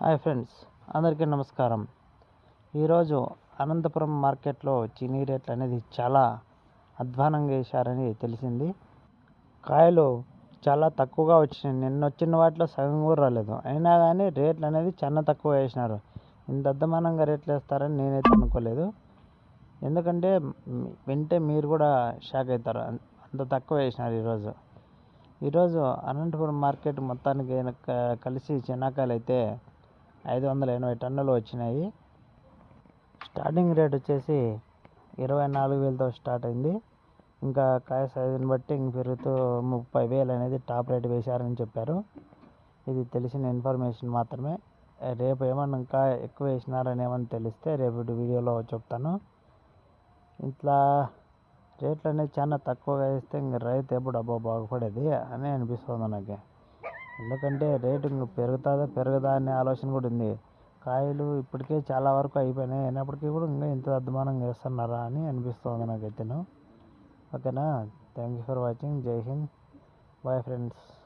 Hi friends అందరికీ నమస్కారం. ఈరోజు అనంతపురం మార్కెట్లో చీనీ రేట్లు అనేది చాలా అధ్వానంగా వేశారని తెలిసింది. కాయలు చాలా తక్కువగా వచ్చినాయి. నిన్న వచ్చిన వాటిలో సగం కూడా రాలేదు. అయినా కానీ రేట్లు అనేది చాలా తక్కువ వేసినారు. ఇంత అధ్వానంగా రేట్లు వేస్తారని నేనైతే అనుకోలేదు. ఎందుకంటే వింటే మీరు కూడా షాక్ అవుతారు. అంత తక్కువ వేసినారు ఈరోజు. ఈరోజు అనంతపురం మార్కెట్ మొత్తానికి కలిసి చెనాకాయలు అయితే ఐదు వందల ఎనభై టన్నులు వచ్చినాయి. స్టార్టింగ్ రేట్ వచ్చేసి ఇరవై నాలుగు వేలతో స్టార్ట్ అయింది. ఇంకా కాయ సైజుని బట్టి ఇంక పెరుగుతూ ముప్పై వేలు అనేది టాప్ రేట్ వేశారని చెప్పారు. ఇది తెలిసిన ఇన్ఫర్మేషన్ మాత్రమే. రేపు ఏమన్నా ఇంకా ఎక్కువ వేసినారని ఏమన్నా తెలిస్తే రేపు వీడియోలో చెప్తాను. ఇట్లా రేట్లు అనేది చాలా తక్కువగా వేస్తే ఇంక రైతు ఎప్పుడు అబ్బా బాగుపడేది అని అనిపిస్తుంది నాకు ఎందుకంటే రేటు ఇంక పెరుగుతుందా పెరగదా అనే ఆలోచన కూడా ఉంది. కాయలు ఇప్పటికే చాలా వరకు అయిపోయినాయి. అయినప్పటికీ కూడా ఇంకా ఇంత అద్మానం చేస్తున్నారా అని అనిపిస్తుంది నాకైతేను. ఓకేనా? Thank you for watching. Jai Hind. Bye friends.